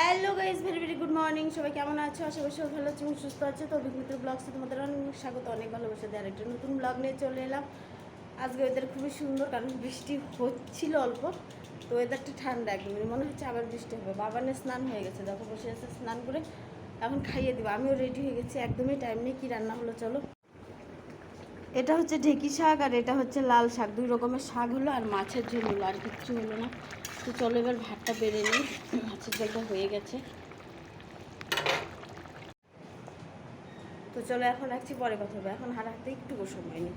Hello guys very very good morning সবাই কেমন আছো? আশা করি সবাই ভালো আছো এবং সুস্থ আছে। তো অভিজ্ঞতা ব্লগসে তোমাদের অনেক স্বাগত, অনেক ভালোবাসা। দেওয়ার একটা নতুন ব্লগ নিয়ে চলে এলাম। আজকে ওয়েদার খুবই সুন্দর, কারণ বৃষ্টি হচ্ছিল অল্প। তো ওয়েদারটা ঠান্ডা একদম। মানে মনে হচ্ছে আবার বৃষ্টি হবে। বাবানের স্নান হয়ে গেছে, দেখো বসে আছে স্নান করে। এখন খাইয়ে দিব। আমিও রেডি হয়ে গেছি, একদমই টাইম নেই। কী রান্না হলো চলো। এটা হচ্ছে ঢেকি শাক আর এটা হচ্ছে লাল শাক। দুই রকমের শাক হলো আর মাছের ঝোল হলো, আর কিচ্ছু হলো না। তো চলো এবার ভাতটা বেড়ে নিই। মাছের ঝোলটা হয়ে গেছে। তো চলো এখন রাখছি, পরে কথা হবে। এখন হার হাতে একটু সময় নেই।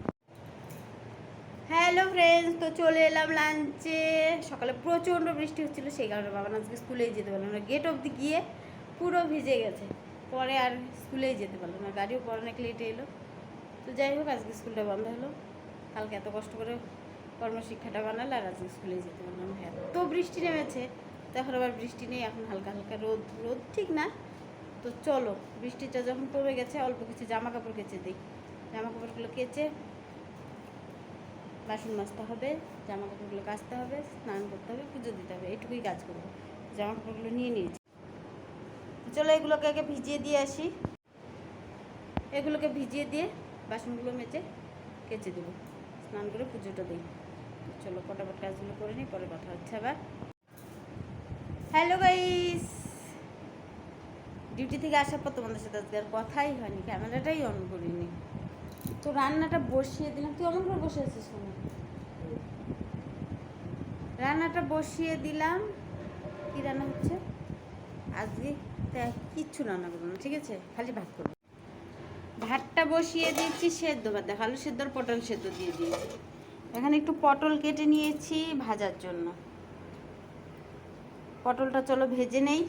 হ্যালো ফ্রেন্ডস তো চলে এলাম লাঞ্চে সকালে প্রচণ্ড বৃষ্টি হচ্ছিল, সেই কারণে বাবা আজকে স্কুলেই যেতে পারলাম না। গেট অবধি গিয়ে পুরো ভিজে গেছে। পরে আর স্কুলেই যেতে পারলাম না। গাড়িও পরে অনেক লেটে এলো। তো যাই হোক, আজকে স্কুলটা বন্ধ হলো। কালকে এত কষ্ট করে কর্মশিক্ষাটা বানালে আর আজকে স্কুলে যেতে পারলাম। এত বৃষ্টি নেমেছে, তো এখন আবার বৃষ্টি নেই, এখন হালকা হালকা রোদ রোদ ঠিক না। তো চলো, বৃষ্টিটা যখন কমে গেছে, অল্প কিছু জামা কাপড় কেচে দিই। জামা কাপড়গুলো কেচে বাসন মাজতে হবে জামা কাপড়গুলো কাচতে হবে, স্নান করতে হবে, পুজো দিতে হবে, এইটুকুই কাজ করব। জামা কাপড়গুলো নিয়ে নিয়েছি। চলো এগুলোকে আগে ভিজিয়ে দিয়ে আসি। এগুলোকে ভিজিয়ে দিয়ে বাসনগুলো মেজে কেচে দেবো। স্নান করে পুজোটা দিই। চলো ফটাফট কাজগুলো করে নিই, পরে কথা হচ্ছে আবার। হ্যালো গাইস ডিউটি থেকে আসার পর তোমাদের সাথে আজকে আর কথাই হয়নি ক্যামেরাটাই অন করিনি। তো রান্নাটা বসিয়ে দিলাম। তুই অমন করে বসে আছিস রান্নাটা বসিয়ে দিলাম। কি রান্না হচ্ছে? আজকে কিচ্ছু রান্না করব না, ঠিক আছে? খালি ভাত করব। ভাতটা বসিয়ে দিয়েছি, সেদ্ধ ভাত। দেখো, আলু সেদ্ধ পটল সেদ্ধ দিয়ে দিয়েছি। এখানে একটু পটল কেটে নিয়েছি ভাজার জন্য। পটলটা চলো ভেজে নেই।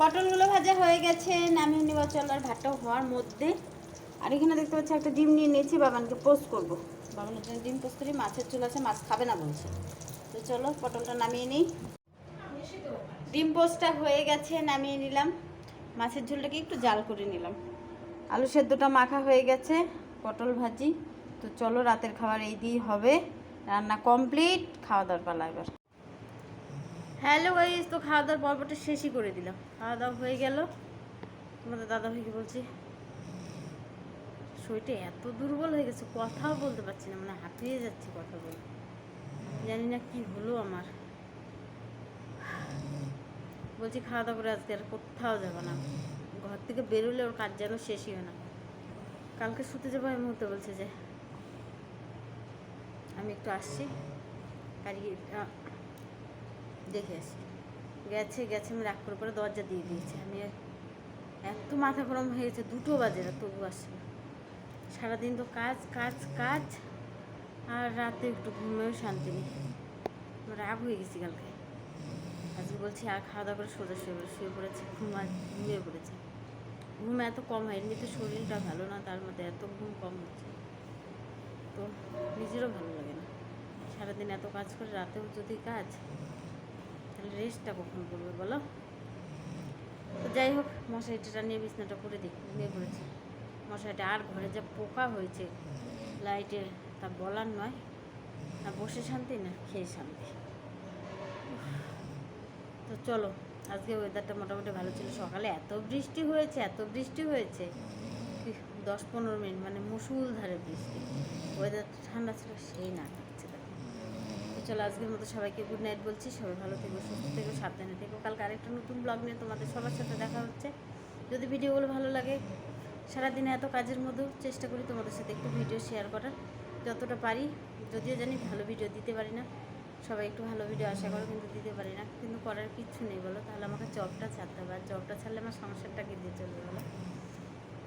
পটলগুলো ভাজা হয়ে গেছে, নামিয়ে নেওয়া চল আর ভাতটাও হওয়ার মধ্যে। আর এখানে দেখতে পাচ্ছি একটা ডিম নিয়ে নিয়েছি, বাবানকে পোস্ট করব। বাবানের জন্য ডিম পোস্ট করি, মাছের চুল আছে, মাছ খাবে না বলছে। তো চলো পটলটা নামিয়ে নিই। ডিম পোস্টটা হয়ে গেছে, নামিয়ে নিলাম। মাছের ঝোলটাকে একটু জাল করে নিলাম। আলু সেদ্ধটা মাখা হয়ে গেছে। পটল ভাজি। তো চলো রাতের খাবার এই দিয়ে হবে। রান্না কমপ্লিট খাওয়া দাওয়ার পালা এবার। হ্যালো গাইস তো খাওয়া দাওয়ার পর্বটা শেষই করে দিলাম। খাওয়া দাওয়া হয়ে গেল। তোমাদের দাদা ভাইকে বলছি? শরীরটা এত দুর্বল হয়ে গেছে, কথাও বলতে পারছি না মানে হাঁপিয়ে যাচ্ছি কথা বলে। জানি না কি হলো আমার। বলছি খাওয়া দাওয়া করে আজকে আর কোথাও যাব না। ঘর থেকে বেরোলে ওর কাজ যেন শেষই হয় না। কালকে শুতে যাব এই মুহূর্তে বলছে যে, আমি একটু আসছি। গাড়ি দেখে আসি গেছে গেছে, আমি রাগ করে পরে দরজা দিয়ে দিয়েছি। আমি এত মাথা গরম হয়ে গেছে, দুটো বাজে না তবু আসছে না। সারাদিন তো কাজ কাজ কাজ, আর রাতে একটু ঘুমেও শান্তি নেই। রাগ হয়ে গেছি কালকে। আজকে বলছি, আর খাওয়া দাওয়া করে সোজা শুয়ে পড়ে শুয়ে পড়েছে ঘুম ঘুমিয়ে পড়েছে। ঘুম এত কম হয় এমনিতে শরীরটা ভালো না, তার মধ্যে এত ঘুম কম হচ্ছে। তো নিজেরও ভালো লাগে না। সারাদিন এত কাজ করে, রাতেও যদি কাজ, তাহলে রেস্টটা কখন করবে বলো? তো যাই হোক মশারিটা নিয়ে বিছনাটা করে দিই ঘুমিয়ে পড়েছি। মশারিটা আর ঘরে যা পোকা হয়েছে লাইটের তা বলার নয়। না বসে শান্তি না, খেয়ে শান্তি। তো চলো আজকে ওয়েদারটা মোটামুটি ভালো ছিল। সকালে এত বৃষ্টি হয়েছে, এত বৃষ্টি হয়েছে। দশ পনেরো মিনিট মানে মুসুলধারে বৃষ্টি। ওয়েদারটা ঠান্ডা ছিল, সেই না থাকছে চলো, আজকের মতো সবাইকে গুড নাইট বলছি। সবাই ভালো থেকো, সুস্থ থেকো, সাবধানে থেকো। কালকে আরেকটা নতুন ব্লগ নিয়ে তোমাদের সবার সাথে দেখা হচ্ছে। যদি ভিডিওগুলো ভালো লাগে, সারাদিনে এত কাজের মধ্যেও চেষ্টা করি তোমাদের সাথে একটু ভিডিও শেয়ার করার। যতটা পারি, যদিও জানি ভালো ভিডিও দিতে পারি না। সবাই একটু ভালো ভিডিও আশা করো, কিন্তু দিতে পারি না। কিন্তু করার কিচ্ছু নেই, বলো। তাহলে আমাকে জবটা ছাড়তে হবে। আর জবটা ছাড়লে আমার সংসারটা কি দিয়ে চলবে, বলো?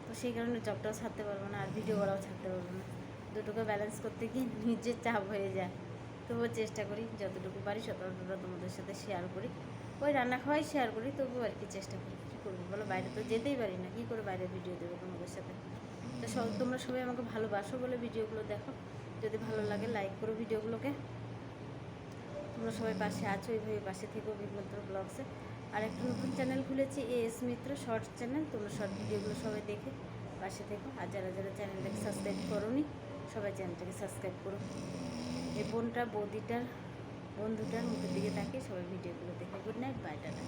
তো সেই কারণে জবটাও ছাড়তে পারব না, আর ভিডিও করাও ছাড়তে পারব না। দুটোকে ব্যালেন্স করতে গিয়ে নিজের চাপ হয়ে যায়। তবুও চেষ্টা করি, যতটুকু পারি ততটুকু তোমাদের সাথে শেয়ার করি। ওই রান্না খাওয়াই শেয়ার করি, তবুও আর কি চেষ্টা করি। কী করব, বলো? বাইরে তো যেতেই পারি না, কী করে বাইরে ভিডিও দেবো তোমাদের সাথে? তো সব, তোমরা সবাই আমাকে ভালোবাসো বলে ভিডিওগুলো দেখো। যদি ভালো লাগে লাইক করো ভিডিওগুলোকে তোমরা সবাই পাশে আছো এইভাবে পাশে থেকো বিমন্ত্র ব্লগসে আর একটা নতুন চ্যানেল খুলেছি A S Mitra short channel তোমরা শর্ট ভিডিওগুলো সবাই দেখে পাশে থেকো। আর যারা যারা চ্যানেলটাকে সাবস্ক্রাইব করোনি, সবাই চ্যানেলটাকে সাবস্ক্রাইব করো। এই বোনটা, বৌদিটার, বন্ধুটার মুখের দিকে তাকিয়ে সবাই ভিডিওগুলো দেখে। Good night bye tata.